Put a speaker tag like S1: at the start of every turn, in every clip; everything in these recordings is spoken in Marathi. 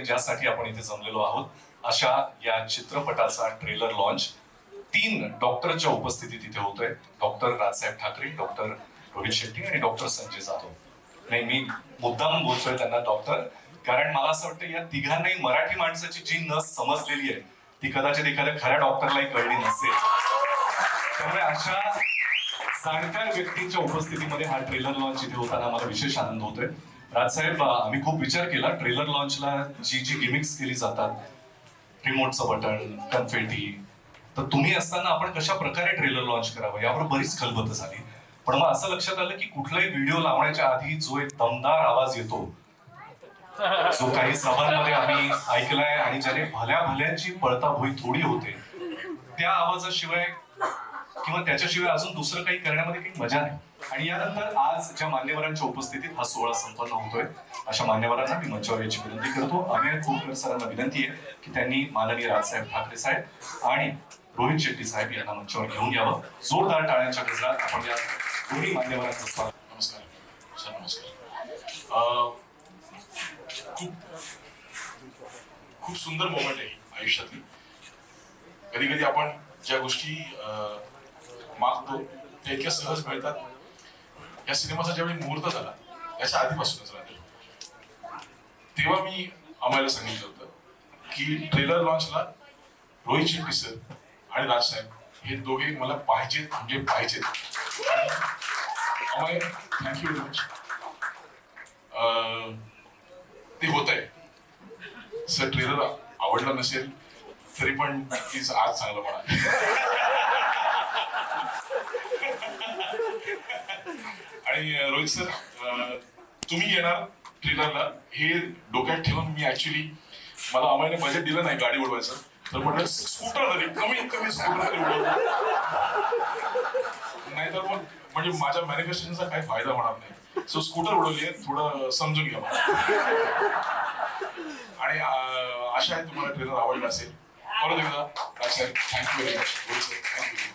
S1: आणि ज्यासाठी आपण इथे जमलेलो आहोत अशा या चित्रपटाचा ट्रेलर लॉन्च तीन डॉक्टरच्या उपस्थितीत इथे होतोय. डॉक्टर राजसाहेब ठाकरे डॉक्टर रोहित शेट्टी आणि डॉक्टर संजय जाधव. नाही मी मुद्दाम बोलतोय त्यांना डॉक्टर कारण मला असं वाटतं या तिघांनाही मराठी माणसाची जी नस समजलेली आहे ती कदाचित एखाद्या खऱ्या डॉक्टरलाही कळली नसेल. त्यामुळे अशा जाणकार व्यक्तींच्या उपस्थितीमध्ये हा ट्रेलर लॉन्च इथे होताना मला विशेष आनंद होतोय. राजसाहेब आम्ही खूप विचार केला. ट्रेलर लॉन्चला जी जी गिमिक्स केली जातात. रिमोटचं बटन कन्फेटी तर तुम्ही असताना आपण कशा प्रकारे ट्रेलर लॉन्च करावं? यावर बरीच खलबत झाली. पण मग असं लक्षात आलं की कुठलाही व्हिडिओ लावण्याच्या आधी जो एक दमदार आवाज येतो जो काही सभांमध्ये आम्ही ऐकलाय आणि ज्याने भल्या भल्यांची पळताभुई थोडी होते त्या आवाजाशिवाय किंवा त्याच्याशिवाय अजून दुसरं काही करण्यामध्ये काही मजा नाही. आणि यानंतर आज ज्या मान्यवरांच्या उपस्थितीत हा सोहळा संपन्न होतोय अशा मान्यवरांना मी मंचावर याची विनंती करतो. अमेय खोडकर सरांना विनंती आहे की त्यांनी माननीय राजसाहेब ठाकरे साहेब आणि रोहित शेट्टी साहेब यांना मंचावर घेऊन यावं. जोरदार टाळ्यांच्या गजरात आपण या दोन्ही मान्यवरांचं स्वागत
S2: नमस्कार. सर नमस्कार. अं, खूप खूप सुंदर मोमेंट आहे आयुष्यातली. कधी कधी आपण ज्या गोष्टी अं, मागतो त्या इतक्या सहज मिळतात. या सिनेमाचा ज्यावेळी मुहूर्त झाला याच्या आधीपासूनच राहते. तेव्हा मी आम्हाला सांगितलं होतं की ट्रेलर लॉन्चला रोहित शेट्टी सर आणि राज साहेब हे दोघे मला पाहिजेत म्हणजे पाहिजेत. अमय थँक्यू व्हेरी मच ते होत आहे सर ट्रेलर आवडला नसेल तरी पण प्लीज आज चांगलं म्हणा. आणि रोहित सर तुम्ही येणार ट्रेलरला. हे डोक्यात ठेवून मी ऍक्च्युली मला अमायने बजेट दिलं नाही गाडी उडवायचं. तर म्हटलं स्कूटर तरी कमीत कमी स्कूटर तरी नाहीतर मग म्हणजे माझ्या मॅनिफेस्टेशनचा काही फायदा होणार नाही. सो स्कूटर उडवली आहे थोडं समजून घ्या आणि आशा आहे तुम्हाला ट्रेलर आवडला असेल. परत एकदा thank you very much thank you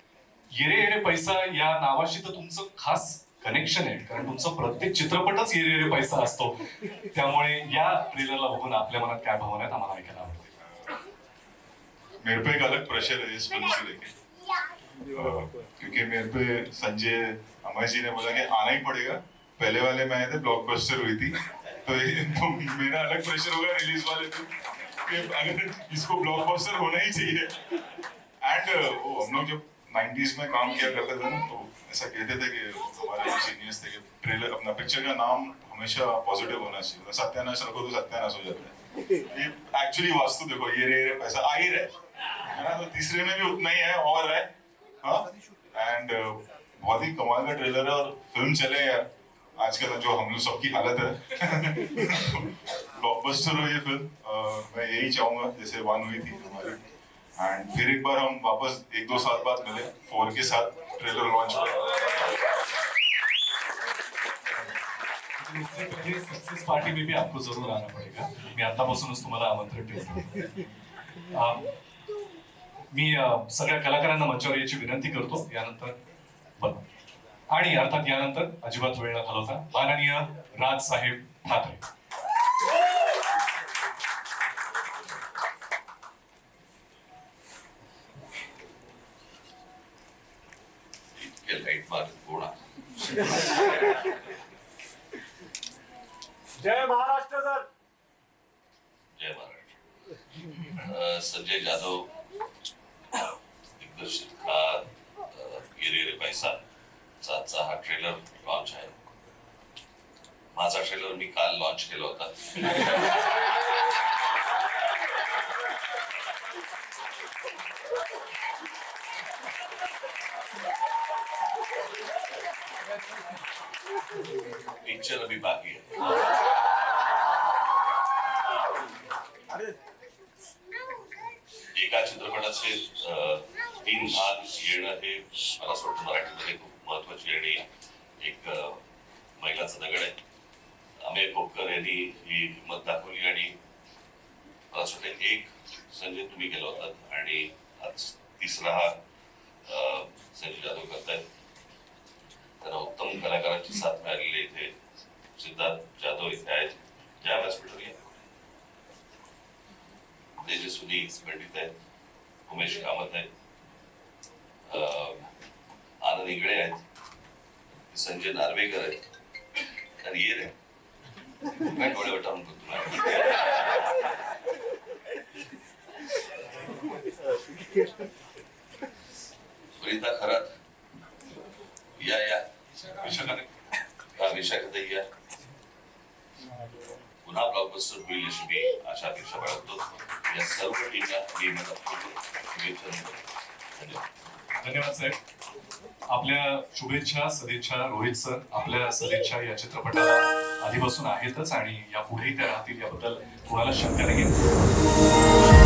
S1: Yere Yere Paisa या नावाशी तर तुमचं खास कनेक्शन आहे कारण तुमचा प्रत्येक चित्रपटच येरे पैसा असतो. त्यामुळे या ट्रेलरला बघून आपल्या मनात काय भावना आहेत आम्हाला ऐकायला आवडते.
S3: मेरे पे एक अलग प्रेशर है इस फिल्म को लेके क्योंकि मेरे पे संजय अमय जी ने बोला कि आना ही पड़ेगा। पहले वाले में आए थे ब्लॉकबस्टर हुई थी। तो मेरा अलग प्रेशर होगा रिलीज वाले पे। कि अगर इसको ब्लॉकबस्टर होना ही चाहिए। एंड हम लोग जब 90s में काम किया करते थे ना तो ऐसा कहते थे कि हमारे जो सीनियर्स थे कि ट्रेलर अपना पिक्चर का नाम हमेशा पॉजिटिव होना चाहिए। सत्यानाश रखो तो सत्यानाश हो जाता है। ये एक्चुअली वास्तु देखो ये रे रे पैसा आ ही रहे है। ना तो तीसरे में भी उतना ही है और है। हाँ? एंड बहुत ही कमाल का ट्रेलर है और फ़िल्म चले यार। आजकल जो हम लोग सबकी हालत है। ब्लॉकबस्टर हो ये फ़िल्म मैं यही चाहूँगा जैसे वन हुई थी हमारी। एंड फिर एक बार हम वापस एक दो साल बाद मिले फोर के साथ ट्रेलर लॉन्च पर
S1: इससे पहले सक्सेस पार्टी में भी आपको जरूर आना पडेगा। मी आतापासूनच तुम्हाला आमंत्रण ठेवतो। मी सगळ्या कलाकारांना मंचावर याची विनंती करतो. यानंतर बरं आणि अर्थात यानंतर अजिबात वेळ न घालवता माननीय राजसाहेब ठाकरे.
S4: मारत गोळा
S5: जय महाराष्ट्र सर.
S4: जय महाराष्ट्र. संजय जाधव दिग्दर्शित हा अं, गिरे रे पैसा चा आजचा हा ट्रेलर लॉन्च आहे. माझा ट्रेलर मी काल लॉन्च केला होता. पिक्चर अभी बाकी है। एका चित्रपटाचे तीन भाग येणं हे मला असं वाटतं मराठीमध्ये खूप महत्वाची आणि एक अं, मैलाचा दगड आहे. अमेय खोपकर यांनी ही हिंमत दाखवली आणि मला असं वाटतं एक संजय तुम्ही केला होता आणि आज तिसरा हा अं, संजय जाधव करतायत त्यांना उत्तम कलाकारांची साथ मिळालेली आहे इथे सिद्धार्थ जाधव इथे आहेत जय व्यासपीठावर या गिरीश पंडित आहेत. उमेश कामत आहेत. अं, आनंद इंगळे आहेत. संजय नार्वेकर आहेत. आणि ये रे. काय डोळे वटावून बघतो प्रीता खरात. या या.
S1: विशाखाने
S4: हा विशाखाताई या. पुन्हा ब्लॉकबस्टर होईल अशी मी आशा अपेक्षा बाळगतो. या सर्व टीमला मी धन्यवाद
S1: धन्यवाद साहेब. आपल्या शुभेच्छा सदिच्छा रोहित सर. आपल्या सदिच्छा या चित्रपटाला आधीपासून आहेतच आणि यापुढेही त्या राहतील याबद्दल कोणाला शंका नाही